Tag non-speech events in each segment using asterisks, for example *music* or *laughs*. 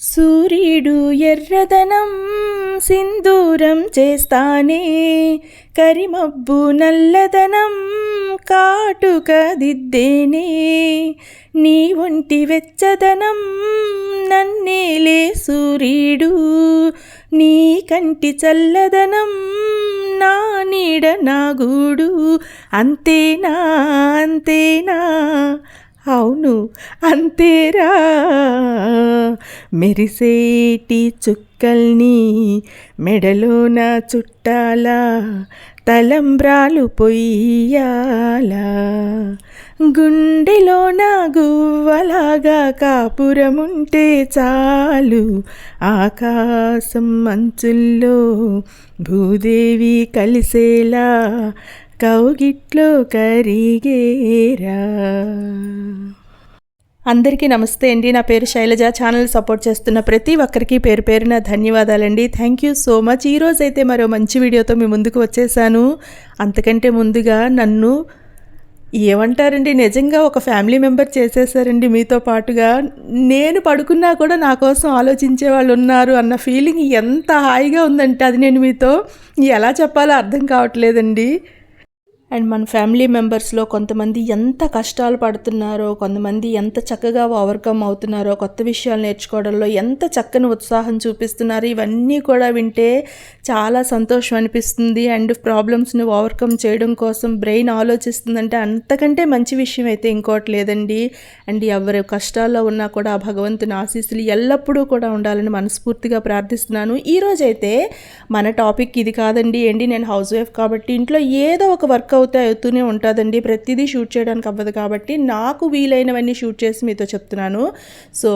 సూర్యుడు ఎర్రదనం సింధూరం చేస్తానే కరిమబ్బు నల్లదనం కాటుక దిద్దేనే నీ ఒంటి వెచ్చదనం నన్నేలే సూర్యుడు నీ కంటి చల్లదనం నా నీడ నా గూడు అంతేనా అంతేనా? అవును అంతేరా. మెరిసేటి చుక్కల్ని మెడలోన చుట్టాలా తలంబ్రాలు పొయ్యాలా. గుండెలోన గువ్వలాగా కాపురముంటే చాలు. ఆకాశం మంచుల్లో భూదేవి కలిసేలా కౌగిట్లో కరిగేరా. అందరికీ నమస్తే అండి. నా పేరు శైలజ. ఛానల్ సపోర్ట్ చేస్తున్న ప్రతి ఒక్కరికి పేరు పేరున ధన్యవాదాలండి. థ్యాంక్ యూ సో మచ్ ఈరోజు అయితే మరో మంచి వీడియోతో మీ ముందుకు వచ్చేసాను. అంతకంటే ముందుగా నన్ను ఏమంటారండి? నిజంగా ఒక ఫ్యామిలీ మెంబర్ చేసేసారండి మీతో పాటుగా. నేను పడుకున్నా కూడా నా కోసం ఆలోచించే వాళ్ళు ఉన్నారు అన్న ఫీలింగ్ ఎంత హాయిగా ఉందంటే అది నేను మీతో ఎలా చెప్పాలో అర్థం కావట్లేదండి. అండ్ మన ఫ్యామిలీ మెంబర్స్లో కొంతమంది ఎంత కష్టాలు పడుతున్నారో కొంతమంది ఎంత చక్కగా ఓవర్కమ్ అవుతున్నారో కొత్త విషయాలు నేర్చుకోవడంలో ఎంత చక్కని ఉత్సాహం చూపిస్తున్నారు ఇవన్నీ కూడా వింటే చాలా సంతోషం అనిపిస్తుంది. అండ్ ప్రాబ్లమ్స్ని ఓవర్కమ్ చేయడం కోసం బ్రెయిన్ ఆలోచిస్తుందంటే అంతకంటే మంచి విషయం అయితే ఇంకోటి లేదండి. అండ్ ఎవరి కష్టాల్లో ఉన్నా కూడా ఆ భగవంతుని ఆశీస్సులు ఎల్లప్పుడూ కూడా ఉండాలని మనస్ఫూర్తిగా ప్రార్థిస్తున్నాను. ఈరోజైతే మన టాపిక్ ఇది కాదండి. ఏంటి? నేను హౌస్ వైఫ్ కాబట్టి ఇంట్లో ఏదో ఒక వర్క్ అవుతే అవుతూనే ఉంటుందండి. ప్రతిదీ షూట్ చేయడానికి అవ్వదు కాబట్టి నాకు వీలైనవన్నీ షూట్ చేసి మీతో చెప్తున్నాను. సో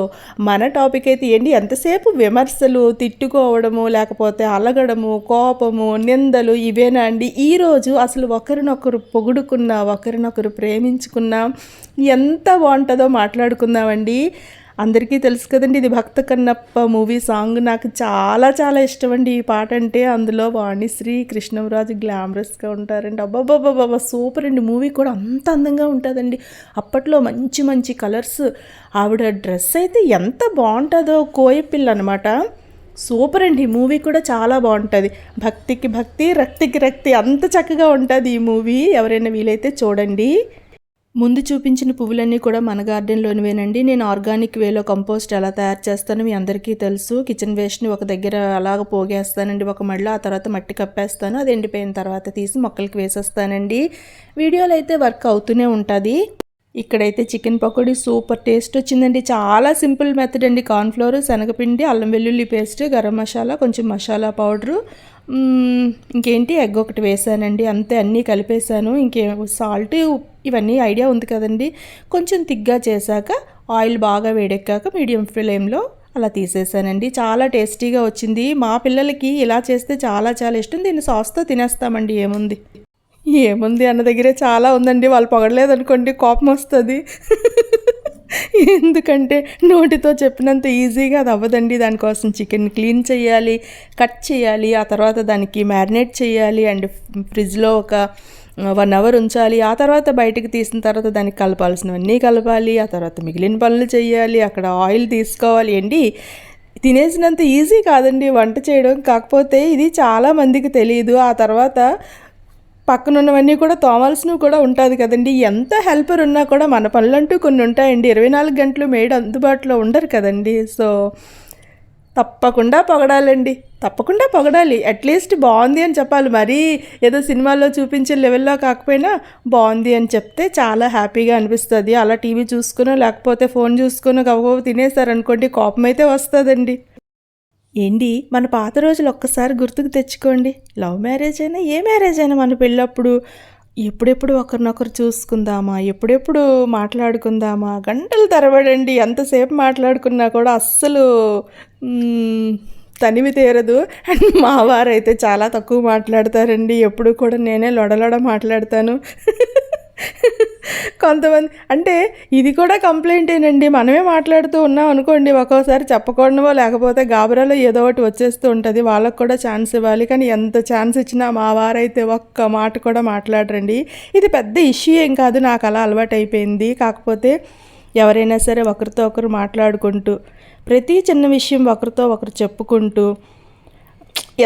మన టాపిక్ అయితే ఏంటి? ఎంతసేపు విమర్శలు తిట్టుకోవడము లేకపోతే అలగడము కోపము నిందలు ఇవేనా అండి? ఈరోజు అసలు ఒకరినొకరు పొగుడుకున్నా ఒకరినొకరు ప్రేమించుకున్నా ఎంత బాగుంటుందో మాట్లాడుకుందామండి. అందరికీ తెలుసు కదండి ఇది భక్త కన్నప్ప మూవీ సాంగ్. నాకు చాలా చాలా ఇష్టం అండి ఈ పాట అంటే. అందులో వాణిశ్రీ కృష్ణంరాజు గ్లామరస్గా ఉంటారండి. అబ్బాబాబాబా సూపర్ అండి. మూవీ కూడా అంత అందంగా ఉంటుందండి. అప్పట్లో మంచి మంచి కలర్స్. ఆవిడ డ్రెస్ అయితే ఎంత బాగుంటుందో కోయపిల్ల అనమాట సూపర్ అండి. ఈ మూవీ కూడా చాలా బాగుంటుంది. భక్తికి భక్తి రక్తికి రక్తి అంత చక్కగా ఉంటుంది ఈ మూవీ. ఎవరైనా వీలైతే చూడండి. ముందు చూపించిన పువ్వులన్నీ కూడా మన గార్డెన్లోనివేనండి. నేను ఆర్గానిక్ వేలో కంపోస్ట్ ఎలా తయారు చేస్తానో మీ అందరికీ తెలుసు. కిచెన్ వేస్ట్ని ఒక దగ్గర అలాగ పోగేస్తానండి. ఒక మళ్ళీ ఆ తర్వాత మట్టి కప్పేస్తాను. అది ఎండిపోయిన తర్వాత తీసి మొక్కలకి వేసేస్తానండి. వీడియోలు అయితే వర్క్ అవుతూనే ఉంటుంది. ఇక్కడైతే చికెన్ పకోడీ సూపర్ టేస్ట్ వచ్చిందండి. చాలా సింపుల్ మెథడ్ అండి. కార్న్ఫ్లోర్ శనగపిండి అల్లం వెల్లుల్లి పేస్ట్ గరం మసాలా కొంచెం మసాలా పౌడరు. ఇంకేంటి? ఎగ్ ఒకటి వేసానండి. అంతే అన్నీ కలిపేశాను. ఇంకే సాల్ట్ ఇవన్నీ ఐడియా ఉంది కదండి. కొంచెం తిగ్గా చేశాక ఆయిల్ బాగా వేడెక్కాక మీడియం ఫ్లేమ్లో అలా తీసేసానండి. చాలా టేస్టీగా వచ్చింది. మా పిల్లలకి ఇలా చేస్తే చాలా చాలా ఇష్టం. దీన్ని సాస్తో తినేస్తామండి. ఏముంది? ఏముంది అన్న దగ్గరే చాలా ఉందండి. వాళ్ళు పొగడలేదనుకోండి కోపం వస్తుంది. ఎందుకంటే నోటితో చెప్పినంత ఈజీగా అది అవ్వదండి. దానికోసం చికెన్ క్లీన్ చేయాలి కట్ చేయాలి ఆ తర్వాత దానికి మ్యారినేట్ చేయాలి అండ్ ఫ్రిడ్జ్లో ఒక వన్ అవర్ ఉంచాలి. ఆ తర్వాత బయటకు తీసిన తర్వాత దానికి కలపాల్సినవన్నీ కలపాలి. ఆ తర్వాత మిగిలిన పనులు చేయాలి. అక్కడ ఆయిల్ తీసుకోవాలి. అండి తినేసినంత ఈజీ కాదండి వంట చేయడం. కాకపోతే ఇది చాలా మందికి తెలియదు ఆ తర్వాత పక్కన ఉన్నవన్నీ కూడా తోమాల్సినవి కూడా ఉంటుంది కదండి. ఎంత హెల్పర్ ఉన్నా కూడా మన పనులంటూ కొన్ని ఉంటాయండి. ఇరవై నాలుగు గంటలు మేడ్ అందుబాటులో ఉండరు కదండి. సో తప్పకుండా పొగడాలండి. తప్పకుండా పొగడాలి. అట్లీస్ట్ బాగుంది అని చెప్పాలి. మరీ ఏదో సినిమాల్లో చూపించే లెవెల్లో కాకపోయినా బాగుంది అని చెప్తే చాలా హ్యాపీగా అనిపిస్తుంది. అలా టీవీ చూసుకునో లేకపోతే ఫోన్ చూసుకునో గబగబ తినేసారనుకోండి కోపం అయితే వస్తుందండి. ఏంటి? మన పాత రోజులు ఒక్కసారి గుర్తుకు తెచ్చుకోండి. లవ్ మ్యారేజ్ అయినా ఏ మ్యారేజ్ అయినా మన పెళ్ళప్పుడు ఎప్పుడెప్పుడు ఒకరినొకరు చూసుకుందామా? ఎప్పుడెప్పుడు మాట్లాడుకుందామా? గంటలు తరబడండి ఎంతసేపు మాట్లాడుకున్నా కూడా అస్సలు తనివి తీరదు. అండ్ మా వారైతే చాలా తక్కువ మాట్లాడతారండి. ఎప్పుడు కూడా నేనే లొడలొడ మాట్లాడతాను. *laughs* కొంతమంది అంటే ఇది కూడా కంప్లైంటేనండి. మనమే మాట్లాడుతూ ఉన్నాం అనుకోండి ఒక్కోసారి చెప్పకూడనో లేకపోతే గాబరాలో ఏదో ఒకటి వచ్చేస్తూ ఉంటుంది. వాళ్ళకు కూడా ఛాన్స్ ఇవ్వాలి. కానీ ఎంత ఛాన్స్ ఇచ్చినా మా వారైతే ఒక్క మాట కూడా మాట్లాడరండి. ఇది పెద్ద ఇష్యూ ఏం కాదు. నాకు అలా అలవాటు అయిపోయింది కాకపోతే ఎవరైనా సరే ఒకరితో ఒకరు మాట్లాడుకుంటూ ప్రతి చిన్న విషయం ఒకరితో ఒకరు చెప్పుకుంటూ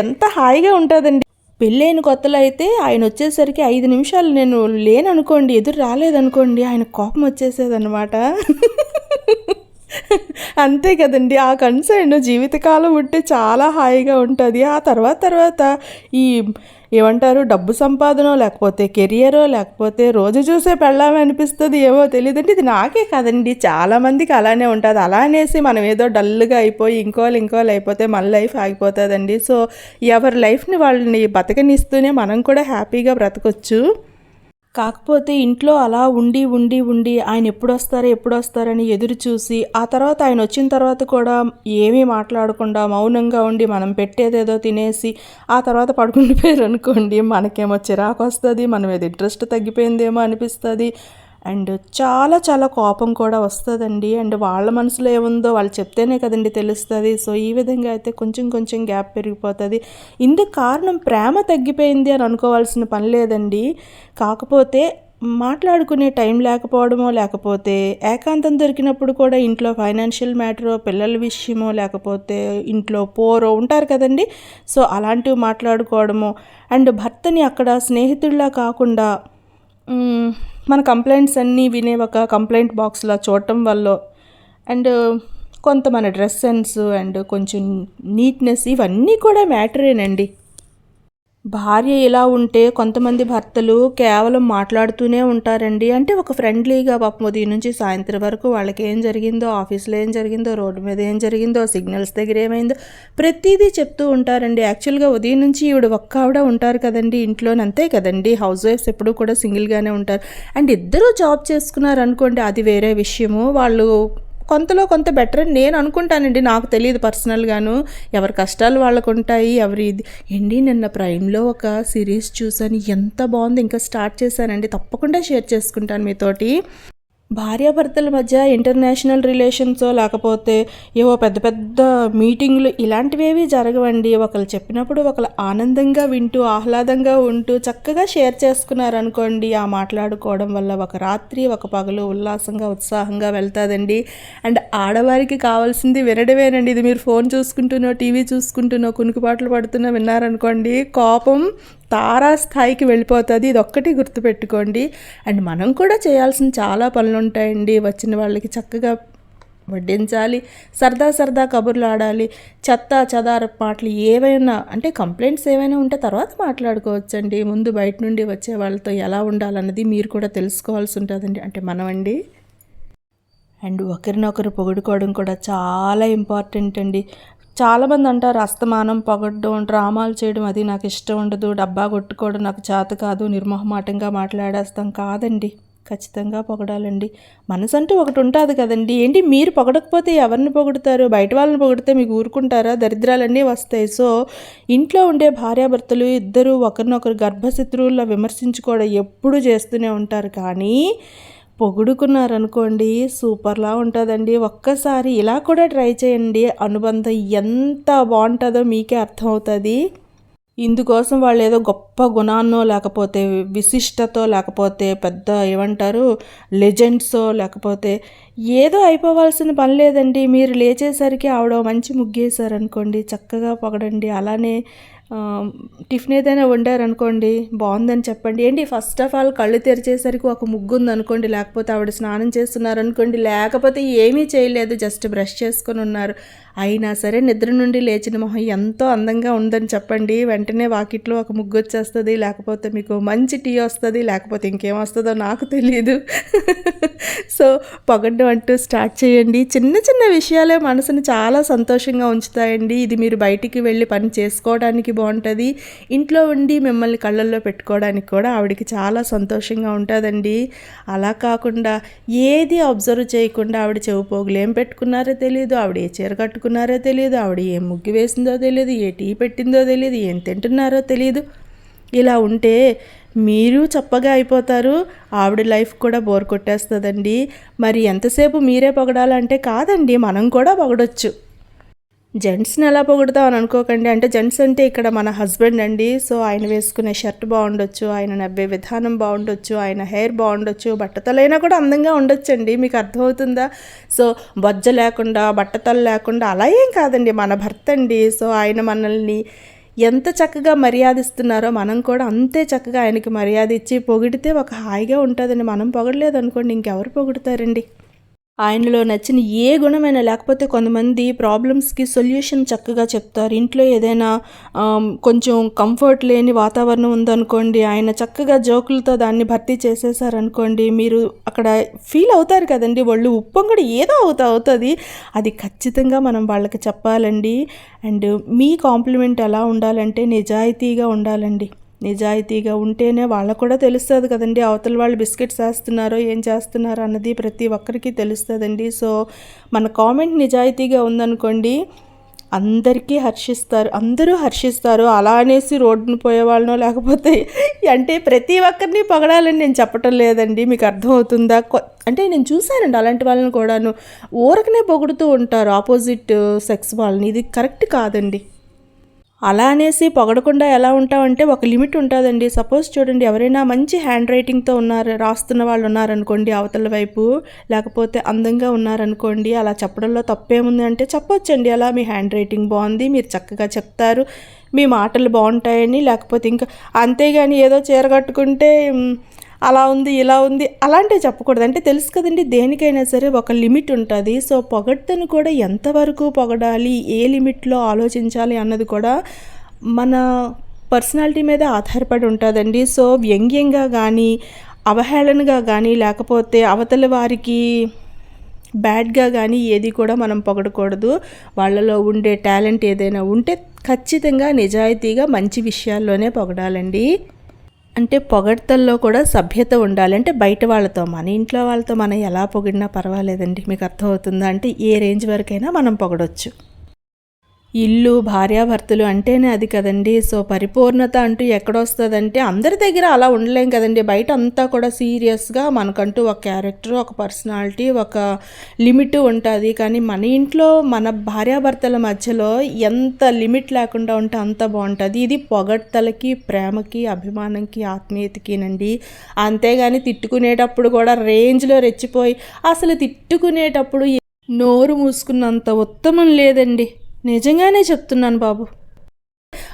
ఎంత హాయిగా ఉంటుందండి. పెళ్ళైన కొత్తలో అయితే ఆయన వచ్చేసరికి ఐదు నిమిషాలు నేను లేననుకోండి ఎదురు రాలేదనుకోండి ఆయన కోపం వచ్చేసేదన్నమాట. అంతే కదండి ఆ కన్సర్న్ జీవితకాలం ఉంటే చాలా హాయిగా ఉంటుంది. ఆ తర్వాత తర్వాత ఈ ఏమంటారు? డబ్బు సంపాదనో లేకపోతే కెరియరో లేకపోతే రోజు చూసే పెళ్ళామే అనిపిస్తుంది ఏమో తెలియదండి ఇది నాకే కదండి. చాలామందికి అలానే ఉంటుంది. అలా అనేసి మనం ఏదో డల్గా అయిపోయి ఇంకోళ్ళు ఇంకోళ్ళు అయిపోతే మన లైఫ్ ఆగిపోతుందండి. సో ఎవరి లైఫ్ని వాళ్ళని బతకనిస్తూనే మనం కూడా హ్యాపీగా బ్రతకొచ్చు. కాకపోతే ఇంట్లో అలా ఉండి ఉండి ఉండి ఆయన ఎప్పుడు వస్తారో ఎప్పుడు వస్తారని ఎదురు చూసి ఆ తర్వాత ఆయన వచ్చిన తర్వాత కూడా ఏమీ మాట్లాడకుండా మౌనంగా ఉండి మనం పెట్టేదేదో తినేసి ఆ తర్వాత పడుకుండిపోయారు అనుకోండి మనకేమో చిరాకు వస్తుంది మనం ఏదో ఇంట్రెస్ట్ తగ్గిపోయిందేమో అనిపిస్తుంది. అండ్ చాలా చాలా కోపం కూడా వస్తుందండి. అండ్ వాళ్ళ మనసులో ఏముందో వాళ్ళు చెప్తేనే కదండి తెలుస్తుంది. సో ఈ విధంగా అయితే కొంచెం కొంచెం గ్యాప్ పెరిగిపోతుంది. ఇందుకు కారణం ప్రేమ తగ్గిపోయింది అని అనుకోవాల్సిన పని లేదండి. కాకపోతే మాట్లాడుకునే టైం లేకపోవడమో లేకపోతే ఏకాంతం దొరికినప్పుడు కూడా ఇంట్లో ఫైనాన్షియల్ మ్యాటరో పిల్లల విషయమో లేకపోతే ఇంట్లో పోరో ఉంటారు కదండి. సో అలాంటివి మాట్లాడుకోవడమో అండ్ భర్తని అక్కడ స్నేహితుడిలా కాకుండా మన కంప్లైంట్స్ అన్నీ వినే ఒక కంప్లైంట్ బాక్స్లో చూడటం వల్ల అండ్ uh, కొంత మన డ్రెస్ సెన్స్ అండ్ కొంచెం నీట్నెస్ ఇవన్నీ కూడా మ్యాటరేనండి భార్య ఇలా ఉంటే కొంతమంది భర్తలు కేవలం మాట్లాడుతూనే ఉంటారండి. అంటే ఒక ఫ్రెండ్లీగా పాపం ఉదయం నుంచి సాయంత్రం వరకు వాళ్ళకి ఏం జరిగిందో ఆఫీస్లో ఏం జరిగిందో రోడ్డు మీద ఏం జరిగిందో సిగ్నల్స్ దగ్గర ఏమైందో ప్రతిదీ చెప్తూ ఉంటారండి. యాక్చువల్గా ఉదయం నుంచి ఈవిడ ఒక్క ఆవిడ ఉంటారు కదండి ఇంట్లోనే అంతే కదండి. హౌస్ వైఫ్స్ ఎప్పుడూ కూడా సింగిల్గానే ఉంటారు. అండ్ ఇద్దరూ జాబ్ చేసుకున్నారు అనుకోండి అది వేరే విషయము. వాళ్ళు కొంతలో కొంత బెటర్ అని నేను అనుకుంటానండి. నాకు తెలియదు పర్సనల్గాను ఎవరి కష్టాలు వాళ్ళకు ఉంటాయి ఎవరి ఇది. ఏంటి నిన్న ప్రైమ్లో ఒక సిరీస్ చూసాను ఎంత బాగుంది. ఇంకా స్టార్ట్ చేశానండి. తప్పకుండా షేర్ చేసుకుంటాను మీతోటి. భార్యాభర్తల మధ్య ఇంటర్నేషనల్ రిలేషన్స్ లేకపోతే ఏవో పెద్ద పెద్ద మీటింగ్లు ఇలాంటివేవి జరగవండి. ఒకరు చెప్పినప్పుడు ఒకరు ఆనందంగా వింటూ ఆహ్లాదంగా ఉంటూ చక్కగా షేర్ చేసుకున్నారనుకోండి. ఆ మాట్లాడుకోవడం వల్ల ఒక రాత్రి ఒక పగలు ఉల్లాసంగా ఉత్సాహంగా వెళ్తాదండి. అండ్ ఆడవారికి కావాల్సింది వినడమేనండి. ఇది మీరు ఫోన్ చూసుకుంటున్నో టీవీ చూసుకుంటున్నో కునుకుపాట్లు పడుతున్నా విన్నారనుకోండి కోపం తారాస్థాయికి వెళ్ళిపోతుంది. ఇది ఒక్కటి గుర్తుపెట్టుకోండి. అండ్ మనం కూడా చేయాల్సిన చాలా పనులు ఉంటాయండి వచ్చిన వాళ్ళకి చక్కగా వడ్డించాలి. సరదా సరదా కబుర్లు ఆడాలి. చెత్త చదార మాటలు ఏవైనా అంటే కంప్లైంట్స్ ఏవైనా ఉంటే తర్వాత మాట్లాడుకోవచ్చండి. ముందు బయట నుండి వచ్చే వాళ్ళతో ఎలా ఉండాలన్నది మీరు కూడా తెలుసుకోవాల్సి ఉంటుందండి. అంటే మనమండి. అండ్ ఒకరినొకరు పొగుడుకోవడం కూడా చాలా ఇంపార్టెంట్ అండి చాలామంది అంటారు అస్తమానం పొగడ్డం డ్రామాలు చేయడం అది నాకు ఇష్టం ఉండదు డబ్బా కొట్టుకోవడం నాకు చేత కాదు నిర్మోహమాటంగా మాట్లాడేస్తాం కాదండి. ఖచ్చితంగా పొగడాలండి. మనసు అంటూ ఒకటి ఉంటుంది కదండి. ఏంటి మీరు పొగడకపోతే ఎవరిని పొగుడుతారు? బయట వాళ్ళని పొగిడితే మీకు ఊరుకుంటారా? దరిద్రాలన్నీ వస్తాయి. సో ఇంట్లో ఉండే భార్యాభర్తలు ఇద్దరు ఒకరినొకరు గర్భశత్రువుల్లో విమర్శించుకోవడం ఎప్పుడు చేస్తూనే ఉంటారు. కానీ పొగుడుకున్నారనుకోండి సూపర్లా ఉంటుందండి. ఒక్కసారి ఇలా కూడా ట్రై చేయండి. అనుబంధం ఎంత బాగుంటుందో మీకే అర్థమవుతుంది. ఇందుకోసం వాళ్ళు ఏదో గొప్ప గుణాన్నో లేకపోతే విశిష్టతో లేకపోతే పెద్ద ఏమంటారు లెజెండ్సో లేకపోతే ఏదో అయిపోవాల్సిన పని లేదండి. మీరు లేచేసరికి ఆవిడ మంచి ముగ్గేశారనుకోండి చక్కగా పొగడండి. అలానే టిఫిన్ ఏదైనా వండారనుకోండి బాగుందని చెప్పండి. ఏంటి ఫస్ట్ ఆఫ్ ఆల్ కళ్ళు తెరిచేసరికి ఒక ముగ్గు ఉందనుకోండి లేకపోతే ఆవిడ స్నానం చేస్తున్నారనుకోండి లేకపోతే ఏమీ చేయలేదు జస్ట్ బ్రష్ చేసుకొని ఉన్నారు. అయినా సరే నిద్ర నుండి లేచిన మొహం ఎంతో అందంగా ఉందని చెప్పండి. వెంటనే వాకిట్లో ఒక ముగ్గు వచ్చేస్తుంది లేకపోతే మీకు మంచి టీ వస్తుంది లేకపోతే ఇంకేం వస్తుందో నాకు తెలియదు *laughs* సో పొగడ్డం అంటూ స్టార్ట్ చేయండి. చిన్న చిన్న విషయాలే మనసుని చాలా సంతోషంగా ఉంచుతాయండి. ఇది మీరు బయటికి వెళ్ళి పని చేసుకోవడానికి బాగుంటుంది. ఇంట్లో ఉండి మిమ్మల్ని కళ్ళల్లో పెట్టుకోవడానికి కూడా ఆవిడకి చాలా సంతోషంగా ఉంటుందండి. అలా కాకుండా ఏది అబ్జర్వ్ చేయకుండా ఆవిడ చెవు పోగులు ఏం పెట్టుకున్నారో తెలియదు ఆవిడ ఏ చీర కట్టుకున్నారో తెలియదు ఆవిడ ఏం ముగ్గు వేసిందో తెలియదు ఏ టీ పెట్టిందో తెలియదు ఏం తింటున్నారో తెలియదు ఇలా ఉంటే మీరు చప్పగా అయిపోతారు ఆవిడ లైఫ్ కూడా బోర్ కొట్టేస్తుందండి. మరి ఎంతసేపు మీరే పొగడాలంటే కాదండి మనం కూడా పొగడొచ్చు. జెంట్స్ని ఎలా పొగుడుతాం అని అనుకోకండి. అంటే జెంట్స్ అంటే ఇక్కడ మన హస్బెండ్ అండి. సో ఆయన వేసుకునే షర్ట్ బాగుండొచ్చు ఆయన నవ్వే విధానం బాగుండొచ్చు ఆయన హెయిర్ బాగుండొచ్చు బట్టతలైనా కూడా అందంగా ఉండొచ్చండి. మీకు అర్థమవుతుందా? సో బొజ్జ లేకుండా బట్టతలు లేకుండా అలా ఏం కాదండి. మన భర్త అండి. సో ఆయన మనల్ని ఎంత చక్కగా మర్యాదిస్తున్నారో మనం కూడా అంతే చక్కగా ఆయనకి మర్యాద ఇచ్చి పొగిడితే ఒక హాయిగా ఉంటుందండి మనం పొగడలేదు అనుకోండి ఇంకెవరు పొగుడతారండి? ఆయనలో నచ్చిన ఏ గుణమైనా లేకపోతే కొంతమంది ప్రాబ్లమ్స్కి సొల్యూషన్ చక్కగా చెప్తారు. ఇంట్లో ఏదైనా కొంచెం కంఫర్ట్ లేని వాతావరణం ఉందనుకోండి ఆయన చక్కగా జోకులతో దాన్ని భర్తీ చేసేసారనుకోండి మీరు అక్కడ ఫీల్ అవుతారు కదండి. వాళ్ళు ఉప్పం కూడా ఏదో అవుతా అవుతుంది. అది ఖచ్చితంగా మనం వాళ్ళకి చెప్పాలండి. అండ్ మీ కాంప్లిమెంట్ ఎలా ఉండాలంటే నిజాయితీగా ఉండాలండి. నిజాయితీగా ఉంటేనే వాళ్ళకు కూడా తెలుస్తుంది కదండి అవతల వాళ్ళు బిస్కెట్స్ వేస్తున్నారో ఏం చేస్తున్నారో అన్నది ప్రతి ఒక్కరికి తెలుస్తుందండి. సో మన కామెంట్ నిజాయితీగా ఉందనుకోండి అందరికీ హర్షిస్తారు అందరూ హర్షిస్తారు అలా అనేసి రోడ్డును పోయే వాళ్ళనో లేకపోతే *laughs* అంటే ప్రతి ఒక్కరిని పొగడాలని నేను చెప్పటం లేదండి. మీకు అర్థమవుతుందా? అంటే నేను చూశానండి అలాంటి వాళ్ళని కూడాను. ఊరకనే పొగుడుతూ ఉంటారు ఆపోజిట్ సెక్స్ వాళ్ళని. ఇది కరెక్ట్ కాదండి. అలా అనేసి పొగడకుండా ఎలా ఉంటామంటే ఒక లిమిట్ ఉంటుందండి. సపోజ్ చూడండి ఎవరైనా మంచి హ్యాండ్ రైటింగ్తో ఉన్నారు రాస్తున్న వాళ్ళు ఉన్నారనుకోండి అవతల వైపు లేకపోతే అందంగా ఉన్నారనుకోండి అలా చెప్పడంలో తప్పేముంది అంటే చెప్పొచ్చండి. అలా మీ హ్యాండ్ రైటింగ్ బాగుంది మీరు చక్కగా చెప్తారు మీ మాటలు బాగుంటాయని లేకపోతే ఇంకా అంతేగాని ఏదో చీర కట్టుకుంటే అలా ఉంది ఇలా ఉంది అలాంటివి చెప్పకూడదు. అంటే తెలుసు కదండి దేనికైనా సరే ఒక లిమిట్ ఉంటుంది. సో పొగడ్తను కూడా ఎంతవరకు పొగడాలి ఏ లిమిట్లో ఆలోచించాలి అన్నది కూడా మన పర్సనాలిటీ మీద ఆధారపడి ఉంటుందండి. సో వ్యంగ్యంగా కానీ అవహేళనగా కానీ లేకపోతే అవతల వారికి బ్యాడ్గా కానీ ఏది కూడా మనం పొగడకూడదు. వాళ్ళలో ఉండే టాలెంట్ ఏదైనా ఉంటే ఖచ్చితంగా నిజాయితీగా మంచి విషయాల్లోనే పొగడాలండి. అంటే పొగడ్తల్లో కూడా సభ్యత ఉండాలి. అంటే బయట వాళ్ళతో మన ఇంట్లో వాళ్ళతో మనం ఎలా పొగిడినా పర్వాలేదండి. మీకు అర్థమవుతుందా? అంటే ఏ రేంజ్ వరకైనా మనం పొగడొచ్చు. ఇల్లు భార్యాభర్తలు అంటేనే అది కదండి. సో పరిపూర్ణత అంటూ ఎక్కడొస్తుందంటే అందరి దగ్గర అలా ఉండలేం కదండి. బయట అంతా కూడా సీరియస్గా మనకంటూ ఒక క్యారెక్టర్ ఒక పర్సనాలిటీ ఒక లిమిట్ ఉంటుంది. కానీ మన ఇంట్లో మన భార్యాభర్తల మధ్యలో ఎంత లిమిట్ లేకుండా ఉంటే అంత బాగుంటుంది. ఇది పొగడ్తలకి ప్రేమకి అభిమానంకి ఆత్మీయతకినండి. అంతేగాని తిట్టుకునేటప్పుడు కూడా రేంజ్లో రెచ్చిపోయి అసలు తిట్టుకునేటప్పుడు నోరు మూసుకున్నంత ఉత్తమం లేదండి. నిజంగానే చెప్తున్నాను బాబు.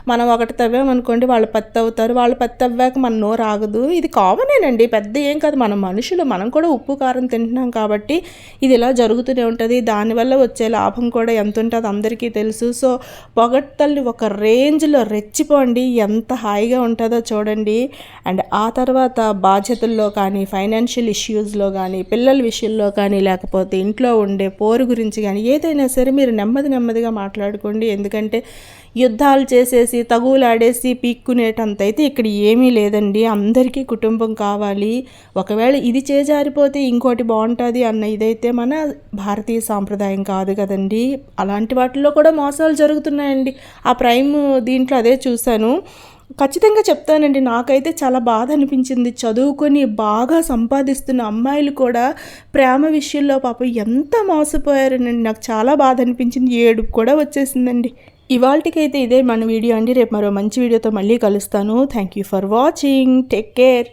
మనం ఒకటి తవ్వామనుకోండి వాళ్ళు పత్తి అవుతారు వాళ్ళు పత్తి అవ్వాక మన నోరు ఆగదు. ఇది కామనేనండి. పెద్ద ఏం కాదు. మన మనుషులు. మనం కూడా ఉప్పు కారం తింటున్నాం కాబట్టి ఇది ఇలా జరుగుతూనే ఉంటుంది. దానివల్ల వచ్చే లాభం కూడా ఎంత ఉంటుందో అందరికీ తెలుసు. సో పొగట్టల్ని ఒక రేంజ్లో రెచ్చిపోండి. ఎంత హాయిగా ఉంటుందో చూడండి. అండ్ ఆ తర్వాత బాధ్యతల్లో కానీ ఫైనాన్షియల్ ఇష్యూస్లో కానీ పిల్లల విషయంలో కానీ లేకపోతే ఇంట్లో ఉండే పోరు గురించి కానీ ఏదైనా సరే మీరు నెమ్మది నెమ్మదిగా మాట్లాడుకోండి. ఎందుకంటే యుద్ధాలు చేసేసి తగులాడేసి పీక్కునేటంతైతే ఇక్కడ ఏమీ లేదండి. అందరికీ కుటుంబం కావాలి. ఒకవేళ ఇది చేజారిపోతే ఇంకోటి బాగుంటుంది అన్న ఇదైతే మన భారతీయ సాంప్రదాయం కాదు కదండి. అలాంటి వాటిల్లో కూడా మోసాలు జరుగుతున్నాయండి. ఆ ప్రైమ్ దీంట్లో అదే చూశాను. ఖచ్చితంగా చెప్తానండి. నాకైతే చాలా బాధ అనిపించింది. చదువుకొని బాగా సంపాదిస్తున్న అమ్మాయిలు కూడా ప్రేమ విషయంలో పాపం ఎంత మోసపోయారనండి. నాకు చాలా బాధ అనిపించింది. ఏడుపు కూడా వచ్చేసిందండి. ఇవాళకైతే ఇదే మన వీడియో అండి. రేపు మరో మంచి వీడియోతో మళ్ళీ కలుస్తాను. Thank you for watching take care